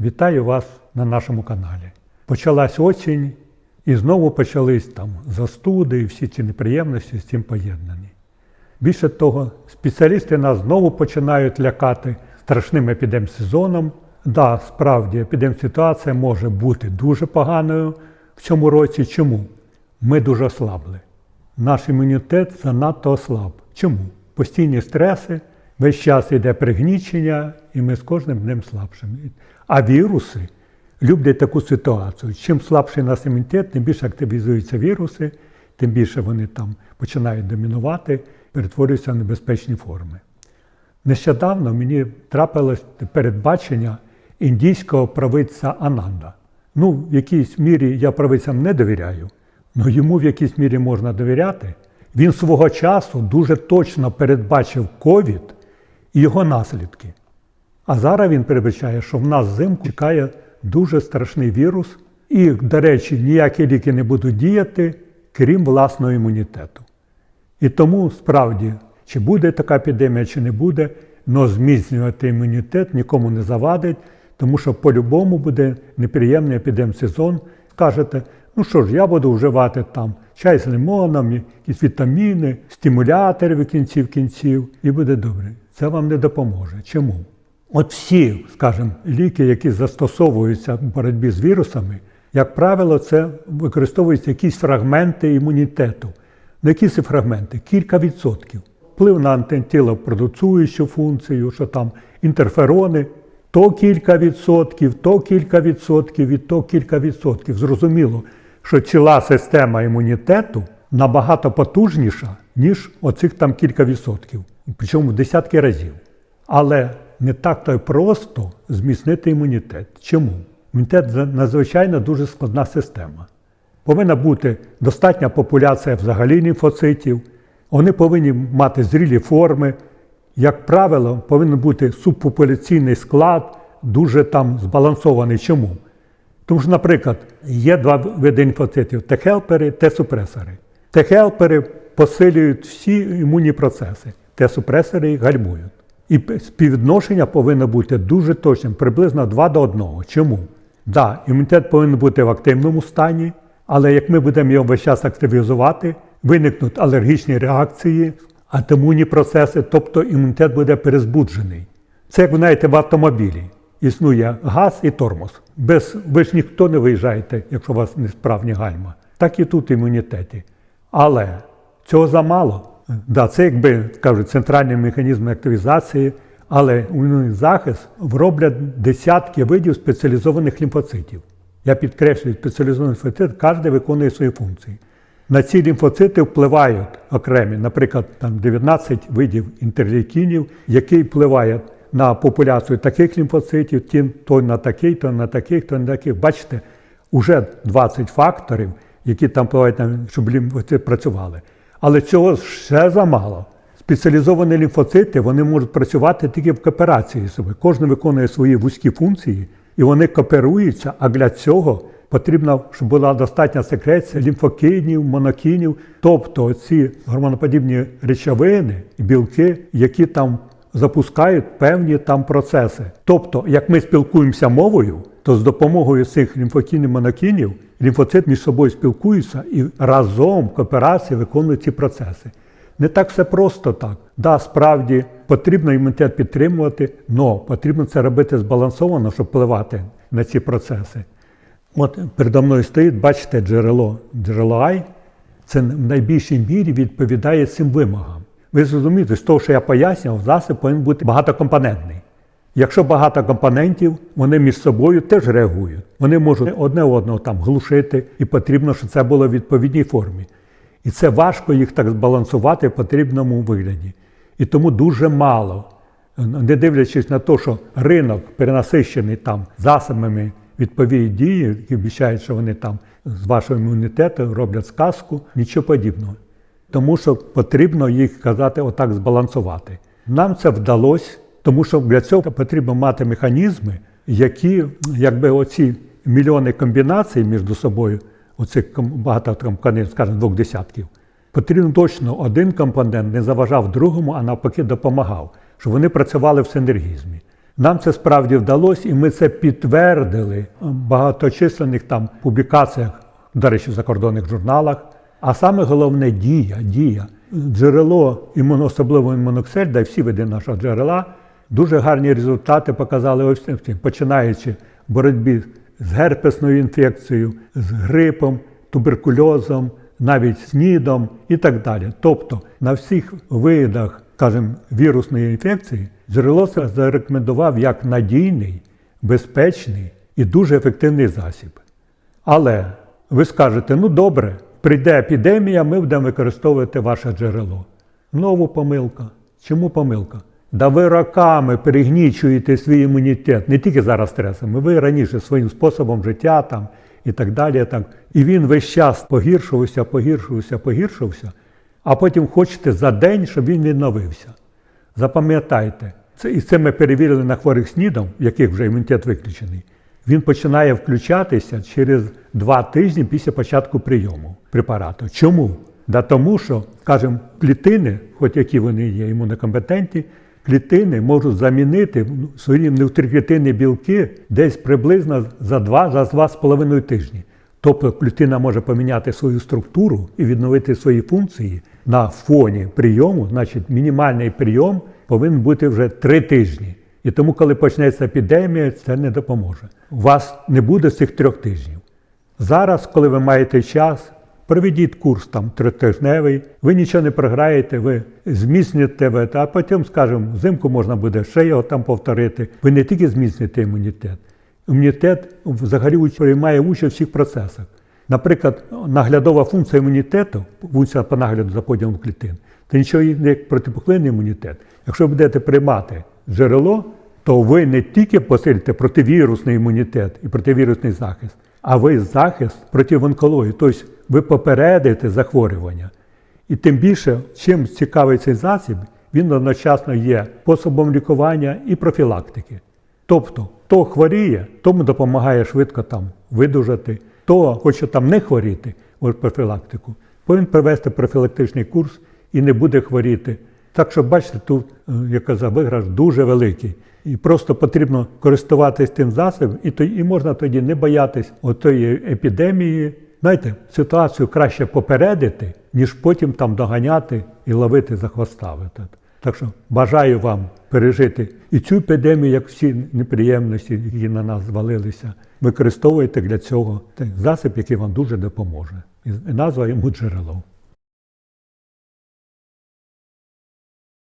Вітаю вас на нашому каналі. Почалась осінь, і знову почались там застуди і всі ці неприємності з цим поєднані. Більше того, спеціалісти нас знову починають лякати страшним епідемсезоном. Да, справді, епідемситуація може бути дуже поганою в цьому році. Чому? Ми дуже ослабли. Наш імунітет занадто ослаб. Чому? Постійні стреси, весь час йде пригнічення, і ми з кожним днем слабшими. А віруси люблять таку ситуацію. Чим слабший наш імунітет, тим більше активізуються віруси, тим більше вони там починають домінувати, перетворюються в небезпечні форми. Нещодавно мені трапилось передбачення індійського правиця Ананда. Ну, в якійсь мірі я правицям не довіряю, але йому в якійсь мірі можна довіряти. Він свого часу дуже точно передбачив ковід його наслідки. А зараз він передбачає, що в нас взимку чекає дуже страшний вірус, і, до речі, ніякі ліки не будуть діяти, крім власного імунітету. І тому справді, чи буде така епідемія, чи не буде, але зміцнювати імунітет нікому не завадить, тому що по-любому буде неприємний епідемсезон. Скажете, ну що ж, я буду вживати там чай з лимоном, якісь вітаміни, стимулятори в кінців кінців, і буде добре. Це вам не допоможе. Чому? От всі, скажімо, ліки, які застосовуються в боротьбі з вірусами, як правило, це використовуються якісь фрагменти імунітету. Ну, які це фрагменти? Кілька відсотків. Вплив на антитіло продуцуючу функцію, що там інтерферони, то кілька відсотків, то кілька відсотків і то кілька відсотків. Зрозуміло, що ціла система імунітету набагато потужніша, ніж оцих там кілька відсотків, причому в десятки разів. Але не так то й просто зміцнити імунітет. Чому? Імунітет надзвичайно дуже складна система. Повинна бути достатня популяція взагалі лімфоцитів, вони повинні мати зрілі форми. Як правило, повинен бути субпопуляційний склад, дуже там збалансований. Чому? Тому що, наприклад, є два види лімфоцитів Т-хелпери, Т-супресори. Т-хелпери посилюють всі імунні процеси, Т-супресори їх гальмують. І співвідношення повинно бути дуже точним, приблизно 2 до 1. Чому? Так, да, імунітет повинен бути в активному стані, але як ми будемо його весь час активізувати, виникнуть алергічні реакції, атимунні процеси, тобто імунітет буде перезбуджений. Це, як ви знаєте, в автомобілі. Існує газ і тормоз. Без ви ж ніхто не виїжджаєте, якщо у вас несправні гальма. Так і тут в імунітеті. Але цього замало. Да, це, якби кажуть, центральний механізм активізації, але імунний захист вроблять десятки видів спеціалізованих лімфоцитів. Я підкреслюю, спеціалізований лімфоцит, кожен виконує свої функції. На ці лімфоцити впливають окремі, наприклад, там 19 видів інтерлейкінів, які впливають на популяцію таких лімфоцитів, ті, то на такий, то на таких, то на таких. Бачите, вже 20 факторів, які там впливають щоб лімфоцити працювали. Але цього ще замало. Спеціалізовані лімфоцити вони можуть працювати тільки в кооперації собою. Кожен виконує свої вузькі функції, і вони кооперуються, а для цього потрібно, щоб була достатня секреція лімфокінів, монокінів, тобто ці гормоноподібні речовини, білки, які там запускають певні там процеси. Тобто, як ми спілкуємося мовою, то з допомогою цих лімфокінів, монокінів лімфоцит між собою спілкуються і разом в кооперації виконують ці процеси. Не так все просто так. Да, справді потрібно імунітет підтримувати, але потрібно це робити збалансовано, щоб впливати на ці процеси. От передо мною стоїть, бачите, джерело джерело Ай, це в найбільшій мірі відповідає цим вимогам. Ви зрозумієте, з того, що я пояснював, засіб повинен бути багатокомпонентний. Якщо багато компонентів, вони між собою теж реагують. Вони можуть одне одного там глушити, і потрібно, щоб це було в відповідній формі. І це важко їх так збалансувати в потрібному вигляді. І тому дуже мало, не дивлячись на те, що ринок перенасищений там засобами відповідні дії, які обіцяють, що вони там з вашого імунітету роблять сказку, нічого подібного. Тому що потрібно їх казати, отак збалансувати. Нам це вдалося, тому що для цього потрібно мати механізми, які, якби оці мільйони комбінацій між собою, оцих багато компонентів, скажімо, двох десятків, потрібно точно один компонент не заважав другому, а навпаки допомагав, щоб вони працювали в синергізмі. Нам це справді вдалося, і ми це підтвердили в багаточисленних там публікаціях, до речі, в закордонних журналах. А саме головне дія, дія. Джерело особливо імуноксель, да всі види нашого джерела, дуже гарні результати показали ось цим, починаючи боротьбі з герпесною інфекцією, з грипом, туберкульозом, навіть снідом і так далі. Тобто на всіх видах, скажімо, вірусної інфекції джерело зарекомендував як надійний, безпечний і дуже ефективний засіб. Але ви скажете, ну добре, прийде епідемія, ми будемо використовувати ваше джерело. Знову помилка. Чому помилка? Да ви роками перегнічуєте свій імунітет, не тільки зараз стресами, ви раніше своїм способом життя там і так далі. Так. І він весь час погіршувався, погіршувався, погіршувався, а потім хочете за день, щоб він відновився. Запам'ятайте, це, і це ми перевірили на хворих снідом, в яких вже імунітет виключений. Він починає включатися через два тижні після початку прийому препарату. Чому? Да тому що, скажімо, клітини, хоч які вони є імунокомпетентні, клітини можуть замінити свої внутріклітинні білки десь приблизно за два, за два з половиною тижні. Тобто клітина може поміняти свою структуру і відновити свої функції на фоні прийому, значить мінімальний прийом повинен бути вже три тижні. І тому, коли почнеться епідемія, це не допоможе. У вас не буде цих трьох тижнів. Зараз, коли ви маєте час, проведіть курс там тритижневий, ви нічого не програєте, ви зміцните, ви, а потім, скажімо, взимку можна буде ще його там повторити. Ви не тільки зміцните імунітет. Імунітет взагалі приймає участь у всіх процесах. Наприклад, наглядова функція імунітету, функція по нагляду за поділом клітин, це нічого не як протипухлинний імунітет. Якщо будете приймати джерело, то ви не тільки посилите противірусний імунітет і противірусний захист, а ви захист проти онкології. Тобто ви попередите захворювання. І тим більше, чим цікавий цей засіб, він одночасно є способом лікування і профілактики. Тобто, хто хворіє, тому допомагає швидко там видужати, хто хоче там не хворіти, профілактику, повинен провести профілактичний курс і не буде хворіти. Так що, бачите, тут, е, як казав, виграш дуже великий. І просто потрібно користуватись тим засобом, і, то, і можна тоді не боятись отої епідемії. Знаєте, ситуацію краще попередити, ніж потім там доганяти і ловити за хвоста. Так що бажаю вам пережити і цю епідемію, як всі неприємності, які на нас звалилися. Використовуйте для цього той засіб, який вам дуже допоможе. І назва йому джерело.